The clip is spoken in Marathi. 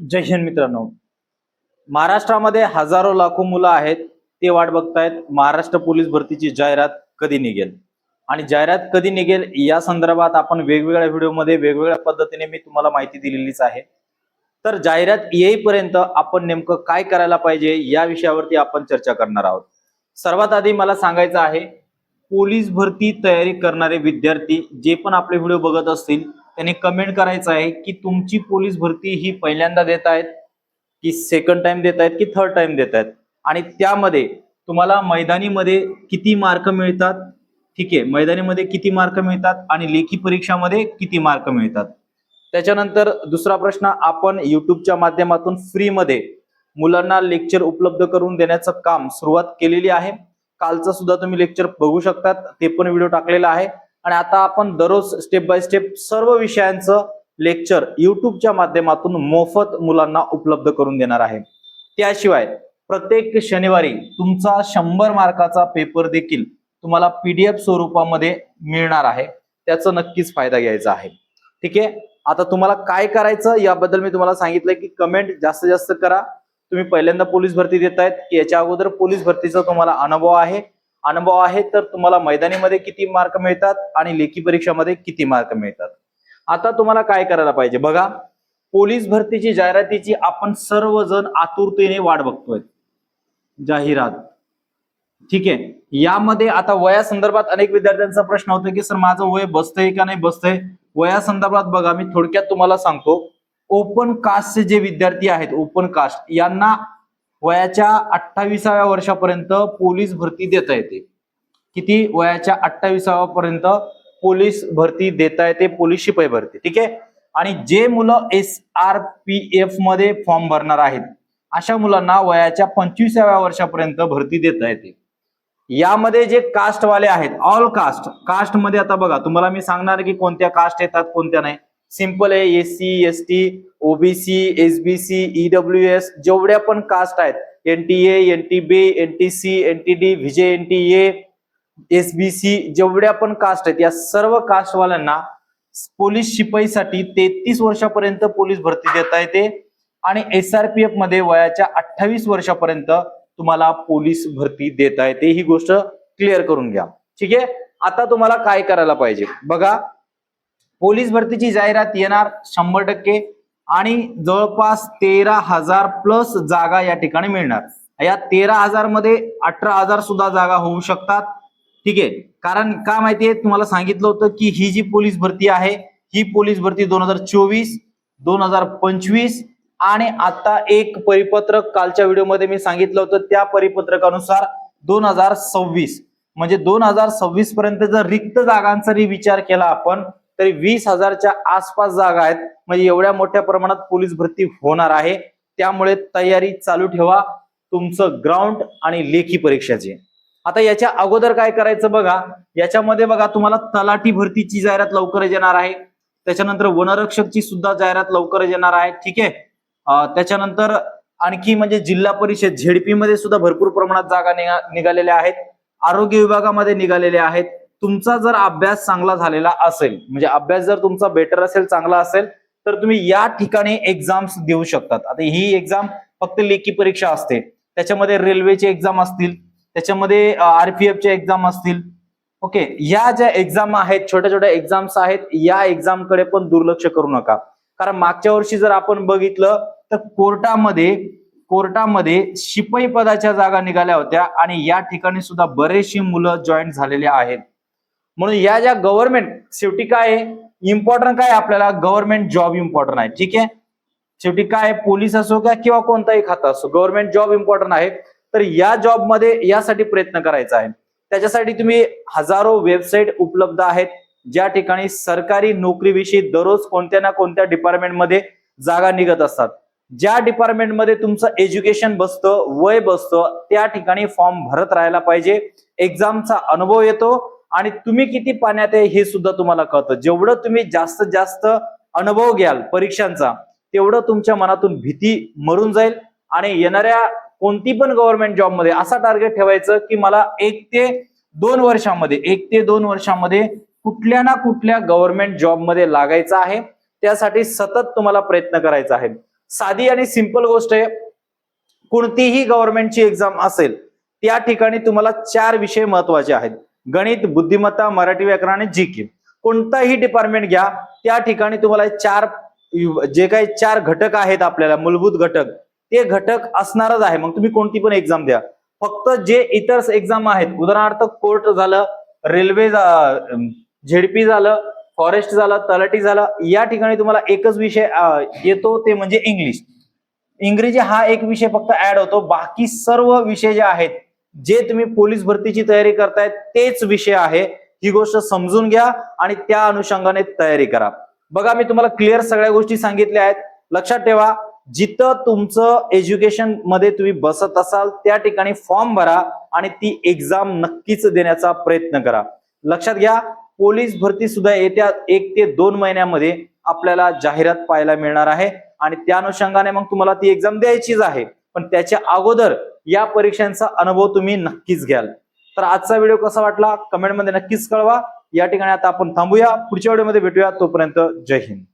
जय हिंद मित्रांनो. महाराष्ट्रामध्ये हजारो लाखो मुलं आहेत ते वाट बघतायत. महाराष्ट्र पोलीस भरतीची जाहिरात कधी निघेल? आणि जाहिरात कधी निघेल या संदर्भात आपण वेगवेगळ्या व्हिडिओमध्ये वेगवेगळ्या पद्धतीने मी तुम्हाला माहिती दिलेलीच आहे. तर जाहिरात येईपर्यंत आपण नेमकं काय करायला पाहिजे या विषयावरती आपण चर्चा करणार आहोत. सर्वात आधी मला सांगायचं आहे पोलीस भरती तयारी करणारे विद्यार्थी जे पण आपले व्हिडिओ बघत असतील त्यांनी कमेंट करायचं आहे की तुमची पोलीस भरती ही पहिल्यांदा देत आहेत की सेकंड टाइम देत आहेत की थर्ड टाइम देत आहेत? आणि त्यामध्ये तुम्हाला मैदानीमध्ये किती मार्क मिळतात? ठीक आहे मैदानीमध्ये किती मार्क मिळतात आणि लेखी परीक्षामध्ये किती मार्क मिळतात? त्याच्यानंतर दुसरा प्रश्न आपण युट्यूबच्या माध्यमातून फ्रीमध्ये मुलांना लेक्चर उपलब्ध करून देण्याचं काम सुरुवात केलेली आहे. कालचं सुद्धा तुम्ही लेक्चर बघू शकतात ते पण व्हिडिओ टाकलेला आहे. आणि आता आपण दररोज स्टेप बाय स्टेप सर्व विषयांचं लेक्चर युट्यूबच्या माध्यमातून मोफत मुलांना उपलब्ध करून देणार आहे. त्याशिवाय प्रत्येक शनिवारी तुमचा शंभर मार्काचा पेपर देखील तुम्हाला पीडीएफ स्वरूपामध्ये मिळणार आहे. त्याचा नक्कीच फायदा घ्यायचा आहे. ठीक आहे? आता तुम्हाला काय करायचं याबद्दल मी तुम्हाला सांगितलंय की कमेंट जास्तीत जास्त करा. तुम्ही पहिल्यांदा पोलीस भरती देतायत आहेत याच्या अगोदर पोलीस भरतीचा तुम्हाला अनुभव आहे. अनुभव आहे तर तुम्हाला मैदानीमध्ये किती मार्क मिळतात आणि लेखी परीक्षामध्ये किती मार्क मिळतात? आता तुम्हाला काय करायला पाहिजे? बघा पोलीस भरतीची जाहिरातीची आपण सर्वजण आतुरतेने वाट बघतोय. जाहिरात. ठीक आहे? यामध्ये आता वया संदर्भात अनेक विद्यार्थ्यांचा प्रश्न होतो की सर माझं वय बसतंय का नाही बसतंय? वया संदर्भात बघा मी थोडक्यात तुम्हाला सांगतो. ओपन कास्टचे जे विद्यार्थी आहेत ओपन कास्ट यांना वयाच्या अठ्ठावीसाव्या वर्षापर्यंत पोलीस भरती देता येते. किती? वयाच्या अठ्ठावीसाव्या पर्यंत पोलीस भरती देता येते पोलीस शिपाई भरती. ठीक आहे? आणि जे मुलं एस आर पी एफमध्ये फॉर्म भरणार आहेत अशा मुलांना वयाच्या पंचवीसाव्या वर्षापर्यंत भरती देता येते. यामध्ये जे कास्टवाले आहेत ऑल कास्ट कास्टमध्ये आता बघा तुम्हाला मी सांगणार की कोणत्या कास्ट येतात कोणत्या नाही. सिंपल आहे S C S T OBC SBC EWS जेवढ्या पण कास्ट आहेत N T N T B N T C N T D VJ N T SBC जेवढ्या पण कास्ट आहेत या सर्व कास्टवाल्यांना पोलीस शिपाईसाठी तेहतीस वर्षापर्यंत पोलीस भरती देता येते आणि एसआरपीएफमध्ये वयाच्या अठ्ठावीस वर्षापर्यंत तुम्हाला पोलीस भरती देता येते. ही गोष्ट क्लिअर करून घ्या. ठीक आहे? आता तुम्हाला काय करायला पाहिजे? बघा पोलीस भरतीची जाहिरात येणार शंभर टक्के आणि जवळपास तेरा हजार प्लस जागा या ठिकाणी मिळणार. या तेरा हजारमध्ये अठरा हजार सुद्धा जागा होऊ शकतात. ठीक आहे? कारण का माहितीये तुम्हाला सांगितलं होतं की ही जी पोलीस भरती आहे ही पोलीस भरती दोन हजार चोवीस दोन हजार पंचवीस आणि आता एक परिपत्रक कालच्या व्हिडिओमध्ये मी सांगितलं होतं त्या परिपत्रकानुसार दोन हजार सव्वीस. म्हणजे दोन हजार सव्वीस पर्यंत जर रिक्त जागांचा विचार केला आपण तरी वीस हजारच्या आसपास जागा आहेत. म्हणजे एवढ्या मोठ्या प्रमाणात पोलीस भरती होणार आहे. त्यामुळे तयारी चालू ठेवा. तुमचं ग्राउंड आणि लेखी परीक्षाची. आता याच्या अगोदर काय करायचं बघा. याच्यामध्ये बघा तुम्हाला तलाठी भरतीची जाहिरात लवकरच येणार आहे. त्याच्यानंतर वनरक्षकची सुद्धा जाहिरात लवकरच येणार आहे. ठीक आहे? त्याच्यानंतर आणखी म्हणजे जिल्हा परिषद झेडपी मध्ये सुद्धा भरपूर प्रमाणात जागा निघा- निघालेल्या आहेत. आरोग्य विभागामध्ये निघालेल्या आहेत. तुमचा जर अभ्यास चांगला झालेला असेल म्हणजे अभ्यास जर तुमचा बेटर असेल चांगला असेल तर तुम्ही या ठिकाणी एक्झाम्स देऊ शकतात. आता ही एक्झाम फक्त लेखी परीक्षा असते. त्याच्यामध्ये रेल्वेचे एक्झाम असतील त्याच्यामध्ये आरपीएफचे एक्झाम असतील. ओके या ज्या एक्झाम आहेत छोट्या छोट्या एक्झाम्स आहेत या एक्झामकडे पण दुर्लक्ष करू नका. कारण मागच्या वर्षी जर आपण बघितलं तर कोर्टामध्ये कोर्टामध्ये शिपाई पदाच्या जागा निघाल्या होत्या आणि या ठिकाणी सुद्धा बरेचशी मुलं जॉईन झालेले आहेत. म्हणून या ज्या गव्हर्नमेंट शेवटी काय आहे? इम्पॉर्टंट काय आपल्याला? गव्हर्नमेंट जॉब इम्पॉर्टंट आहे. ठीक आहे? शेवटी काय पोलीस असो का किंवा कोणताही खाता असो गव्हर्नमेंट जॉब इम्पॉर्टंट आहे तर या जॉबमध्ये यासाठी प्रयत्न करायचा आहे. त्याच्यासाठी तुम्ही हजारो वेबसाईट उपलब्ध आहेत. ज्या ठिकाणी सरकारी नोकरीविषयी दररोज कोणत्या ना कोणत्या डिपार्टमेंटमध्ये जागा निघत असतात. ज्या डिपार्टमेंटमध्ये तुमचं एज्युकेशन बसतं वय बसतं त्या ठिकाणी फॉर्म भरत राहायला पाहिजे. एक्झामचा अनुभव येतो. आणि तुम्ही किती पाण्यात आहे हे सुद्धा तुम्हाला कळतं. जेवढं तुम्ही जास्तीत जास्त अनुभव घ्याल परीक्षांचा तेवढं तुमच्या मनातून भीती मरून जाईल आणि येणाऱ्या कोणती पण गव्हर्नमेंट जॉबमध्ये असा टार्गेट ठेवायचं की मला एक ते दोन वर्षामध्ये एक ते दोन वर्षामध्ये कुठल्या ना कुठल्या गव्हर्नमेंट जॉबमध्ये लागायचं आहे त्यासाठी सतत तुम्हाला प्रयत्न करायचा आहे. साधी आणि सिंपल गोष्ट आहे कोणतीही गव्हर्नमेंटची एक्झाम असेल त्या ठिकाणी तुम्हाला चार विषय महत्त्वाचे आहेत. गणित बुद्धिमत्ता मराठी व्याकरण आणि जी के कोणताही डिपार्टमेंट घ्या त्या ठिकाणी तुम्हाला चार जे काही चार घटक आहेत आपल्याला मूलभूत घटक ते घटक असणारच आहे. मग तुम्ही कोणती पण एक्झाम द्या. फक्त जे इतर एक्झाम आहेत उदाहरणार्थ कोर्ट झालं रेल्वे झेडपी झालं फॉरेस्ट झालं तलाठी झालं या ठिकाणी तुम्हाला एकच विषय येतो ते म्हणजे इंग्लिश इंग्रजी हा एक विषय फक्त ऍड होतो. बाकी सर्व विषय जे आहेत जे तुम्ही पोलीस भरतीची तयारी करताय तेच विषय आहे. ही गोष्ट समजून घ्या आणि त्या अनुषंगाने तयारी करा. बघा मी तुम्हाला क्लिअर सगळ्या गोष्टी सांगितल्या आहेत. लक्षात ठेवा जिथं तुमचं एज्युकेशनमध्ये तुम्ही बसत असाल त्या ठिकाणी फॉर्म भरा आणि ती एक्झाम नक्कीच देण्याचा प्रयत्न करा. लक्षात घ्या पोलीस भरती सुद्धा येत्या एक ते दोन महिन्यामध्ये आपल्याला जाहिरात पाहायला मिळणार आहे. आणि त्या अनुषंगाने मग तुम्हाला ती एक्झाम द्यायचीच आहे. पण त्याच्या अगोदर या परीक्षांचा अनुभव तुम्ही नक्कीच घ्याल. तर आजचा व्हिडिओ कसा वाटला? कमेंटमध्ये नक्कीच कळवा. या ठिकाणी आता आपण थांबूया. पुढच्या व्हिडिओमध्ये भेटूया. तोपर्यंत जय हिंद.